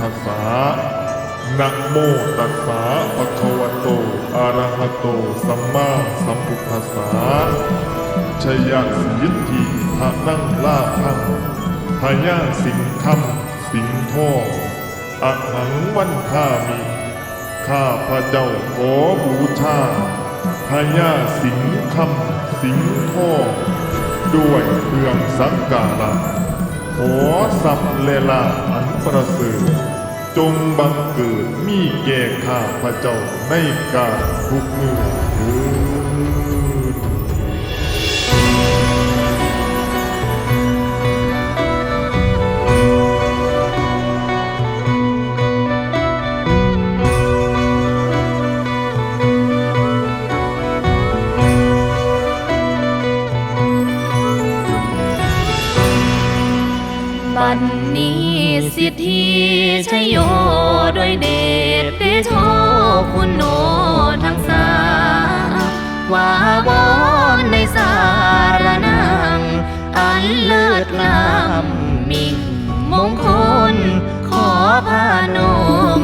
ทัสสะนะโมตัสสะภะคะวะโตอะระหะโต สัมมาสัมพุทธัสสะชยสิยิทธิทะนั่งลาพังพญาสิงคำสิงทองอะหังวันทามิข้าพระเจ้าขอบูชาพญาสิงคำสิงทองด้วยเครื่องสักการะ ขอสัพเลลาอันประเสริฐจงบังเกิดมีแก่ข้าพระเจ้าในการทุกเมื่อ บันนี้สิทธิชยโยด้วยเดชเดโชคุณโนทั้งสาวาวอนในสารนัง อันเลิศงามมิ่งมงคลขอพานง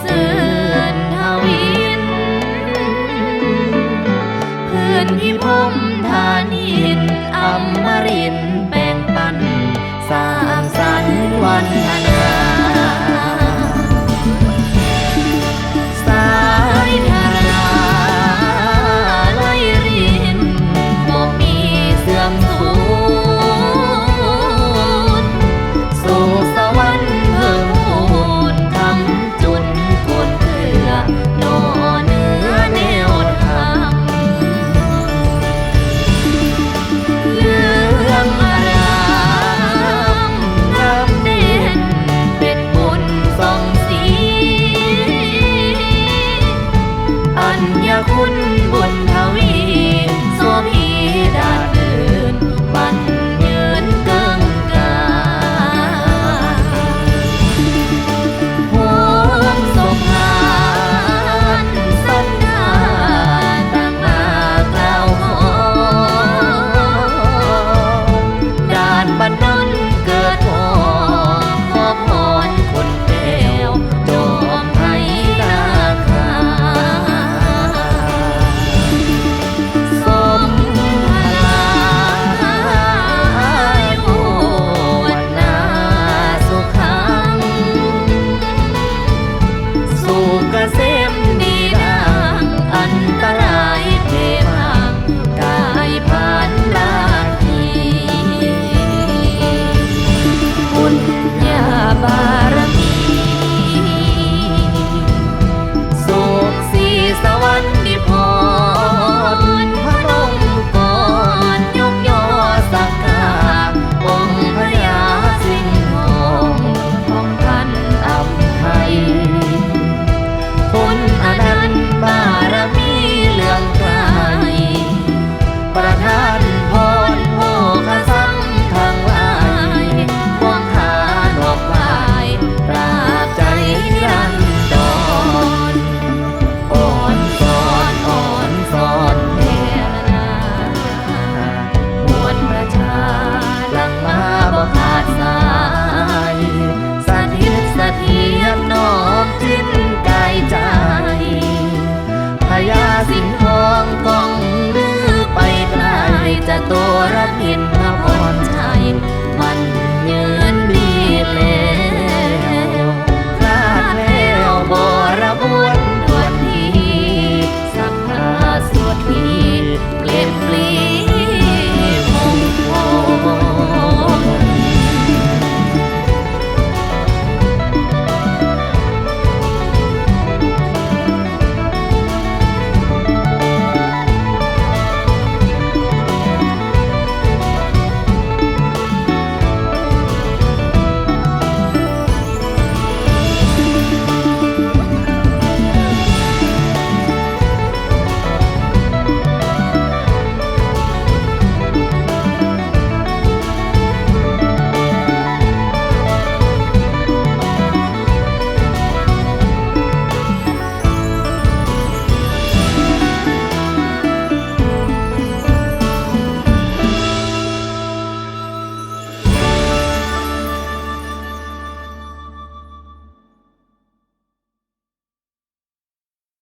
เสิร์ทวินพื้นที่พมธานินอมรินเป็น